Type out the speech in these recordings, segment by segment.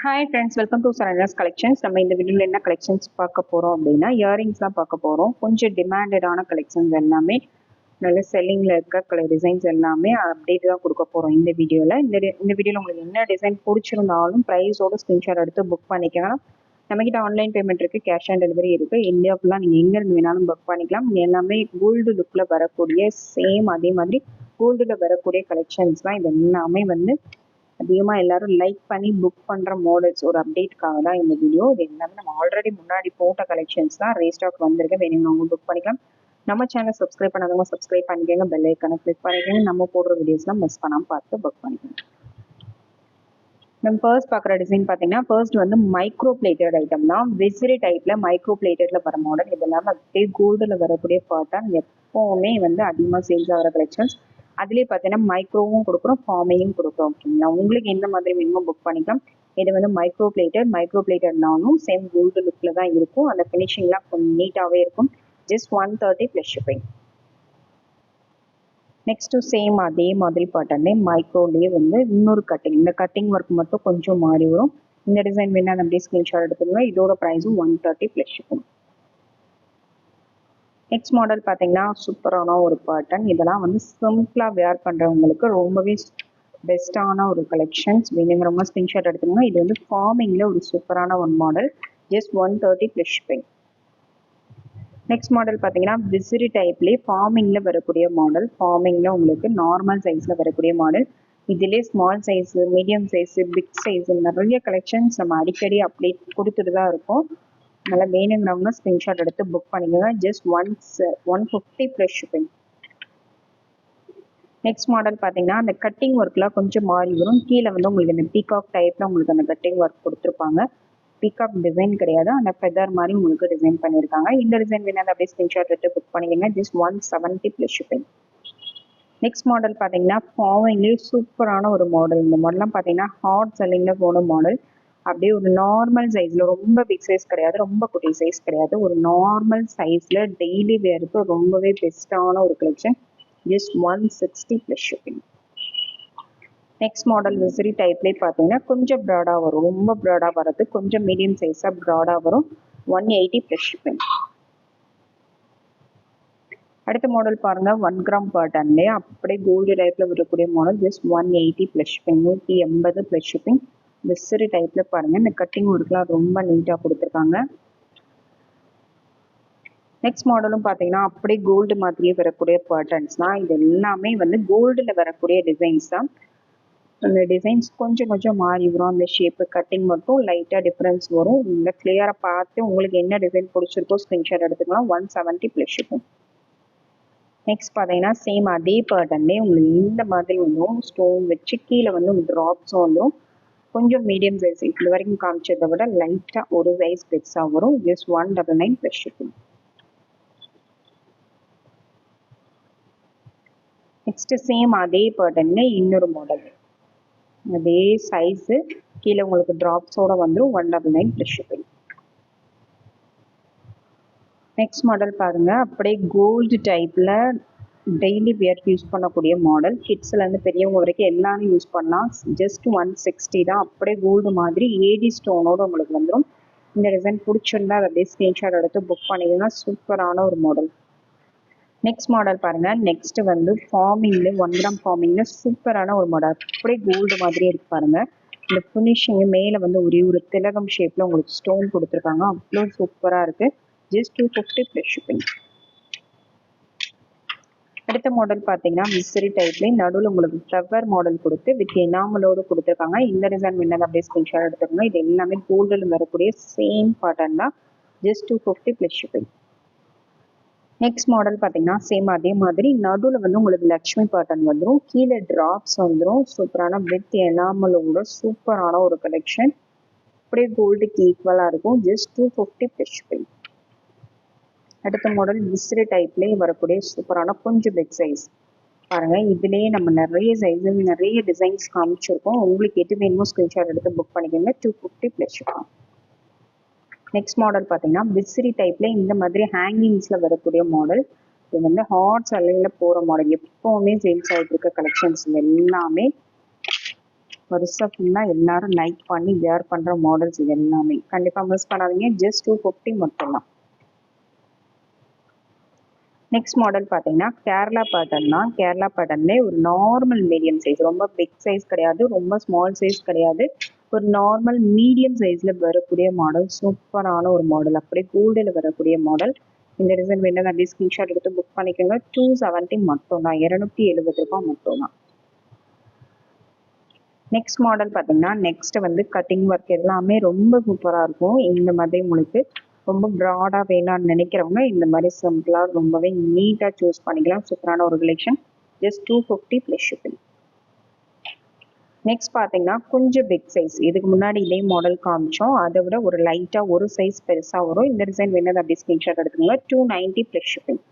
Hi friends welcome to Saranya's collections நம்ம இந்த வீடியோவில் என்ன கலெக்ஷன்ஸ் பார்க்க போகிறோம் அப்படின்னா இயரிங்ஸ் தான் பார்க்க போகிறோம் கொஞ்சம் டிமாண்டடான கலெக்ஷன்ஸ் எல்லாமே நல்ல செல்லிங்கில் இருக்க கலர் டிசைன்ஸ் எல்லாமே அப்டேட் தான் கொடுக்க போகிறோம் இந்த வீடியோவில் இந்த இந்த வீடியோவில் உங்களுக்கு என்ன டிசைன் பிடிச்சிருந்தாலும் ப்ரைஸோட ஸ்க்ரீன்ஷாட் எடுத்து புக் பண்ணிக்கலாம். நம்மக்கிட்ட ஆன்லைன் பேமெண்ட் இருக்குது கேஷ் ஆன் டெலிவரி இருக்குது இந்தியா ஃபுல்லாக நீங்கள் எங்கேருந்து வேணாலும் புக் பண்ணிக்கலாம். எல்லாமே கோல்டு லுக்கில் வரக்கூடிய சேம் அதே மாதிரி கோல்டில் வரக்கூடிய கலெக்ஷன்ஸ் தான். இது எல்லாமே வந்து அதிகமாக எல்லாரும் லைக் பண்ணி புக் பண்ணுற மாடல்ஸ் ஒரு அப்டேட்காக தான் இந்த வீடியோ இது எல்லாமே நம்ம ஆல்ரெடி முன்னாடி போட்ட கலெக்ஷன்ஸ் தான் ரேஸ்டாக் வந்திருக்கு. வேணுங்கிறவங்க புக் பண்ணிக்கலாம். நம்ம சேனல் சப்ஸ்கிரைப் பண்ணாதவங்க சப்ஸ்கிரைப் பண்ணிக்கோங்க. பெல் ஐக்கனை கிளிக் பண்ணிக்கோங்க. நம்ம போடுற வீடியோஸ்லாம் மிஸ் பண்ணாமல் பார்த்து புக் பண்ணிக்கோங்க. நம்ம ஃபர்ஸ்ட் பார்க்குற டிசைன் பார்த்தீங்கன்னா ஃபர்ஸ்ட் வந்து மைக்ரோ பிளேட்டட் ஐட்டம் தான். விசிறி டைப்பில் மைக்ரோ பிளேட்டடில் வர மாடல் இது எல்லாமே அப்படியே கோல்டில் வரக்கூடிய பாட்டன் எப்போவுமே வந்து அதிகமாக சேல்ஸ் ஆகிற கலெக்ஷன்ஸ் அதுலேயே பார்த்தீங்கன்னா மைக்ரோவும் கொடுக்குறோம் ஃபார்மையும் கொடுக்குறோம் ஓகேங்களா உங்களுக்கு எந்த மாதிரி வேணுமோ புக் பண்ணிக்கலாம். இது வந்து மைக்ரோ பிளேட்டட் மைக்ரோ பிளேட்டட்னாலும் சேம் கோல்டு லுக்கில் தான் இருக்கும். அந்த ஃபினிஷிங்லாம் கொஞ்சம் நீட்டாகவே இருக்கும். Just one thirty plus shipping next same அதே மாதிரி பாட்டர்னே மைக்ரோலேயே வந்து இன்னொரு கட்டிங் இந்த கட்டிங் ஒர்க் மட்டும் கொஞ்சம் மாறி வரும். இந்த டிசைன் வேணால் அப்படியே ஸ்கிரீன்ஷாட் எடுத்துக்கோங்க இதோட ப்ரைஸும் one thirty plus shipping next model பார்த்தீங்கன்னா சூப்பரான ஒரு பாட்டன் இதெல்லாம் வந்து சிம்பிளாக வேர் பண்ணுறவங்களுக்கு ரொம்பவே பெஸ்ட்டான ஒரு கலெக்ஷன்ஸ் வேணுங்கிறவங்க ஸ்கிரீன்ஷாட் எடுத்துக்கோங்க இது வந்து ஃபார்மிங்கில் ஒரு சூப்பரான one model just one thirty plus shipping next model பார்த்தீங்கன்னா விசிறி டைப்லேயே ஃபார்மிங்கில் வரக்கூடிய மாடல் ஃபார்மிங்கில் உங்களுக்கு நார்மல் சைஸில் வரக்கூடிய மாடல் இதிலே small size medium size big size நிறைய கலெக்ஷன்ஸ் நம்ம அடிக்கடி அப்டேட் கொடுத்துட்டு தான் இருக்கோம். நல்லா வேணுங்கிறவங்க ஸ்க்ரீன்ஷாட் எடுத்து புக் பண்ணிக்கோங்க. Just once one fifty plus shipping next model பார்த்தீங்கன்னா அந்த கட்டிங் ஒர்க்லாம் கொஞ்சம் மாறி வரும். கீழே வந்து உங்களுக்கு இந்த பீகாக் டைப்பில் உங்களுக்கு அந்த கட்டிங் ஒர்க் கொடுத்துருப்பாங்க. பீகாக் டிசைன் கிடையாது. அந்த ஃபெதர் மாதிரி உங்களுக்கு டிசைன் பண்ணியிருக்காங்க. இந்த டிசைன் வேணாலும் அப்படியே ஸ்க்ரீன்ஷாட் எடுத்து புக் பண்ணிக்கோங்க. Just one seventy plus shipping next model பார்த்தீங்கன்னா ஃபாவிங்லேயே சூப்பரான ஒரு மாடல் இந்த மாடல்லாம் பார்த்தீங்கன்னா ஹாட் செல்லிங்கில் போன மாடல் அப்படியே ஒரு நார்மல் சைஸில் ரொம்ப பிக் சைஸ் கிடையாது ரொம்ப குட்டி சைஸ் கிடையாது. ஒரு நார்மல் சைஸில் டெய்லி வேருக்கு ரொம்பவே பெஸ்ட்டான ஒரு collection just one sixty plus shipping next model விசிறி டைப்லேயே பார்த்தீங்கன்னா கொஞ்சம் ப்ராடாக வரும். ரொம்ப ப்ராடாக வர்றது கொஞ்சம் மீடியம் சைஸாக ப்ராடாக வரும். ஒன் எயிட்டி ப்ளஸ் ஷிப்பிங் அடுத்த மாடல் பாருங்க ஒன் கிராம் பாட்டன்லேயே அப்படியே கோல்டு டைப்பில் வரக்கூடிய model just one eighty plus shipping நூற்றி எண்பது ப்ளஸ் ஷிப்பிங் விசிறி டைப்பில் பாருங்க. இந்த கட்டிங் ஒர்க்லாம் ரொம்ப நீட்டாக கொடுத்துருக்காங்க. நெக்ஸ்ட் மாடலும் பார்த்தீங்கன்னா அப்படியே கோல்டு மாதிரியே வரக்கூடிய பேட்டர்ன்ஸ் தான். இது எல்லாமே வந்து கோல்டில் வரக்கூடிய டிசைன்ஸ் தான். அந்த டிசைன்ஸ் கொஞ்சம் கொஞ்சம் மாறி வரும். அந்த ஷேப்பு கட்டிங் மட்டும் லைட்டாக டிஃப்ரென்ஸ் வரும். இந்த கிளியராக பார்த்து உங்களுக்கு என்ன டிசைன் பிடிச்சிருக்கோ ஸ்க்ரீன்ஷாட் எடுத்துக்கலாம். ஒன் செவன்ட்டி ப்ளஸ் இருக்கும். நெக்ஸ்ட் பார்த்தீங்கன்னா சேம் அதே பேட்டர்ன்லேயே உங்களுக்கு இந்த மாதிரி வந்துடும் ஸ்டோன் வச்சு கீழே வந்து ட்ராப்ஸும் வந்துடும் கொஞ்சம் மீடியம் சைஸ் இது வரைக்கும் காமிச்சதை விட லைட்டாக ஒரு சைஸ் பெருசாக வரும். Just one double nine plus shipping next same அதே பேட்டர்ன்ல இன்னொரு மாடல் அதே சைஸு கீழே உங்களுக்கு ட்ராப்ஸோட வந்துடும் one double nine plus shipping next model பாருங்க. அப்படியே கோல்டு டைப்பில் டெய்லி வியர் யூஸ் பண்ணக்கூடிய மாடல் கிட்ஸ்லேருந்து பெரியவங்க வரைக்கும் எல்லாரும் யூஸ் பண்ணலாம். ஜஸ்ட் ஒன் சிக்ஸ்டி தான். அப்படியே கோல்டு மாதிரி ஏடி ஸ்டோனோட உங்களுக்கு வந்துடும் இந்த டிசைன் பிடிச்சிருந்தா அதை அப்படியே ஸ்க்ரீன்ஷாட் எடுத்து புக் பண்ணிங்கன்னா சூப்பரான ஒரு மாடல் நெக்ஸ்ட் மாடல் பாருங்கள் நெக்ஸ்ட் வந்து ஃபார்மிங்ல ஒன் கிராம் ஃபார்மிங்ல சூப்பரான ஒரு மாடல் அப்படியே கோல்டு மாதிரியே இருக்கு பாருங்க. இந்த ஃபினிஷிங் மேலே வந்து ஒரே ஒரு திலகம் ஷேப்பில் உங்களுக்கு ஸ்டோன் கொடுத்துருக்காங்க. அவ்வளோ சூப்பராக இருக்குது just two fifty plus shipping அடுத்த மாடல் பார்த்தீங்கன்னா மிஸ்ரி டைப்லேயும் நடுவில் உங்களுக்கு ஃப்ளவர் மாடல் கொடுத்து வித் எனாமலோடு கொடுத்துருக்காங்க. இந்த டிசைன் வேணாலும் அப்படியே ஸ்கிரீன்ஷாட் எடுத்துக்கோங்க. இது எல்லாமே கோல்டில் வரக்கூடிய சேம் பேட்டர்ன் தான். Just two fifty plus shipping next model பார்த்தீங்கன்னா சேம் அதே மாதிரி. நடுவில் வந்து உங்களுக்கு லக்ஷ்மி பேட்டர்ன் வந்துடும் கீழே ட்ராப்ஸ் வந்துடும் சூப்பரான வித் எனாமலோட சூப்பரான ஒரு கலெக்ஷன் அப்படியே கோல்டுக்கு ஈக்குவலாக இருக்கும். Just two fifty plus shipping அடுத்த மாடல் விசிறி டைப்லேயே வரக்கூடிய சூப்பரான கொஞ்சம் பிக் சைஸ் பாருங்க இதுலேயே நம்ம நிறைய சைஸ் நிறைய டிசைன்ஸ் காமிச்சிருக்கோம். உங்களுக்கு எது வேணுமோ ஸ்க்ரீன்ஷாட் எடுத்து புக் பண்ணிக்கோங்க. Two fifty plus next model பார்த்தீங்கன்னா விசிறி டைப்பில் இந்த மாதிரி ஹேங்கிங்ஸில் வரக்கூடிய மாடல் இது வந்து ஹாட் சலையில் போகிற மாடல் எப்போவுமே சேல்ஸ் ஆகிட்டு இருக்க கலெக்ஷன்ஸ் எல்லாமே வருஷம் ஃபுல்லாக எல்லாரும் லைக் பண்ணி வேர் பண்ணுற மாடல்ஸ் இது எல்லாமே. கண்டிப்பாக மிஸ் பண்ணாதீங்க. ஜஸ்ட் டூ ஃபிஃப்டி மட்டும்தான். நெக்ஸ்ட் மாடல் பார்த்தீங்கன்னா கேரளா பேட்டர்ன் தான். கேரளா பேட்டர்ன்லேயே ஒரு நார்மல் மீடியம் சைஸ் ரொம்ப பிக் சைஸ் கிடையாது ரொம்ப ஸ்மால் சைஸ் கிடையாது. ஒரு நார்மல் மீடியம் சைஸில் வரக்கூடிய மாடல் சூப்பரான ஒரு மாடல் அப்படியே கோல்டில் வரக்கூடிய மாடல் இந்த டிசைன் வேணும் அப்படியே ஸ்க்ரீன்ஷாட் எடுத்து புக் பண்ணிக்கோங்க. டூ செவன்ட்டி மட்டும் தான். இரநூத்தி எழுபது ரூபாய் மட்டும் தான். நெக்ஸ்ட் மாடல் பார்த்தீங்கன்னா நெக்ஸ்ட் வந்து கட்டிங் ஒர்க் எல்லாமே ரொம்ப சூப்பராக இருக்கும். இந்த மாதிரி உங்களுக்கு ரொம்ப ப்ராடாக வேணாம்னு நினைக்கிறவங்க இந்த மாதிரி சிம்பிளாக ரொம்பவே நீட்டாக சூஸ் பண்ணிக்கலாம். சூப்பரான ஒரு collection just two fifty plus shipping next பார்த்தீங்கன்னா கொஞ்சம் பிக் சைஸ் இதுக்கு முன்னாடி இதே மாடல் காமிச்சோம். அதை விட ஒரு லைட்டாக ஒரு சைஸ் பெருசாக வரும். இந்த டிசைன் வேணது அப்படி ஸ்க்ரீன்ஷாட் எடுத்துக்கோங்க. Two ninety plus shipping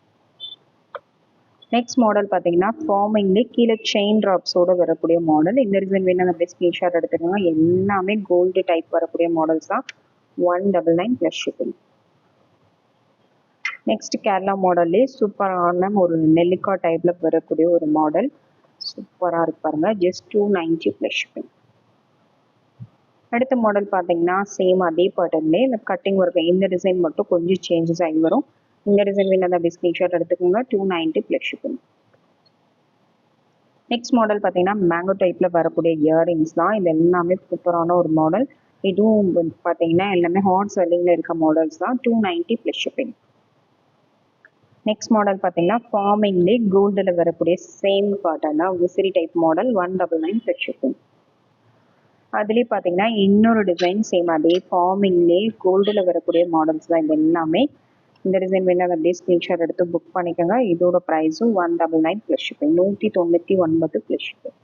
next model பார்த்தீங்கன்னா ஃபார்மிங்லேயே கீழே செயின் ட்ராப்ஸோட வரக்கூடிய மாடல் இந்த டிசைன் வேணும் அப்படியே ஸ்க்ரீன்ஷாட் எடுத்துக்கோங்க. எல்லாமே கோல்டு டைப் வரக்கூடிய மாடல்ஸ் தான். One double nine plus shipping next Kerala மாடல்லே சூப்பரான ஒரு நெல்லிக்காய் டைப்பில் வரக்கூடிய ஒரு மாடல் சூப்பராக இருக்கு பாருங்க. Just two ninety plus shipping அடுத்த மாடல் பார்த்தீங்கன்னா சேம் அதே பேட்டர்ன்லே இந்த கட்டிங் ஒர்க் இந்த டிசைன் மட்டும் கொஞ்சம் சேஞ்சஸ் ஆகி வரும். இந்த டிசைன் வேணும் அப்படி ஸ்க்ரீன்ஷாட் எடுத்துக்கோங்க. Two ninety plus shipping next model பார்த்தீங்கன்னா மேங்கோ டைப்பில் வரக்கூடிய இயரிங்ஸ் தான். இது எல்லாமே சூப்பரான ஒரு மாடல் இதுவும் வந்து பார்த்தீங்கன்னா எல்லாமே ஹாட் செல்லிங்கில் இருக்க மாடல்ஸ் தான். Two ninety plus shipping next model பார்த்தீங்கன்னா ஃபார்மிங்லேயே கோல்டில் வரக்கூடிய சேம் காட்டன் தான். விசிறி type model one double nine plus shipping அதுலேயே பார்த்தீங்கன்னா இன்னொரு டிசைன் சேம் அதே ஃபார்மிங்லேயே கோல்டில் வரக்கூடிய மாடல்ஸ் தான் இது எல்லாமே. இந்த டிசைன் வேணால் அப்படியே ஸ்க்ரீன்ஷாட் எடுத்து புக் பண்ணிக்கோங்க. இதோட ப்ரைஸும் one double nine plus shipping நூற்றி தொண்ணூற்றி ஒன்பது ப்ளஸ் ஷிப்பிங்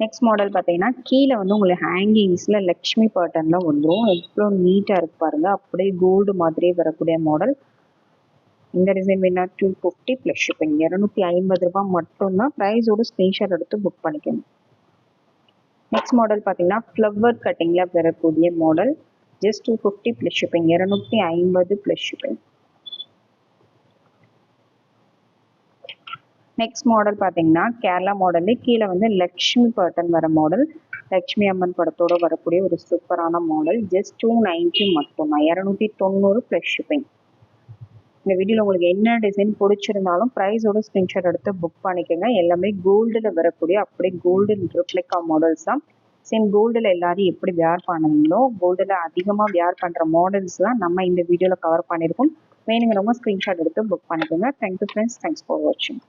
நெக்ஸ்ட் மாடல் பார்த்தீங்கன்னா கீழே வந்து உங்களுக்கு ஹேங்கிங்ஸில் லக்ஷ்மி பேட்டர்னில் வந்துடும் எவ்வளோ நீட்டாக இருக்கு பாருங்க. அப்படியே கோல்டு மாதிரியே வரக்கூடிய மாடல் இந்த டிசைன் வேணா டூ ஃபிஃப்டி ப்ளஸ் ஷிப்பிங் இரநூத்தி ஐம்பது ரூபாய் மட்டும்தான் ப்ரைஸோட ஸ்க்ரீன்ஷாட் எடுத்து புக் பண்ணிக்கணும் நெக்ஸ்ட் மாடல் பார்த்தீங்கன்னா ஃப்ளவர் கட்டிங்கில் வரக்கூடிய model just two fifty plus shipping இரநூத்தி ஐம்பது ப்ளஸ் ஷிப்பிங் நெக்ஸ்ட் மாடல் பார்த்தீங்கன்னா கேரளா மாடல்லே கீழே வந்து லக்ஷ்மி பேட்டர்ன் வர மாடல் லக்ஷ்மி அம்மன் படத்தோட வரக்கூடிய ஒரு சூப்பரான மாடல் ஜஸ்ட் டூ நைன்ட்டி மட்டும்தான். இரநூத்தி தொண்ணூறு ப்ளஸ் ஷிப்பிங் இந்த வீடியோவில் உங்களுக்கு என்ன டிசைன் பிடிச்சிருந்தாலும் ப்ரைஸோட ஸ்க்ரீன்ஷாட் எடுத்து புக் பண்ணிக்கோங்க. எல்லாமே கோல்டில் வரக்கூடிய அப்படியே கோல்டன் ரிப்ளிகா மாடல்ஸ் தான். சேம் கோல்டில் எல்லாரும் எப்படி வியார் பண்ணுவீங்களோ கோல்டில் அதிகமாக வியார் பண்ணுற மாடல்ஸ் தான் நம்ம இந்த வீடியோவில் கவர் பண்ணியிருக்கோம். வேணுங்கிறவங்க ஸ்க்ரீன்ஷாட் எடுத்து புக் பண்ணிக்கோங்க. தேங்க்யூ ஃப்ரெண்ட்ஸ் தேங்க்ஸ் ஃபார் வாட்சிங்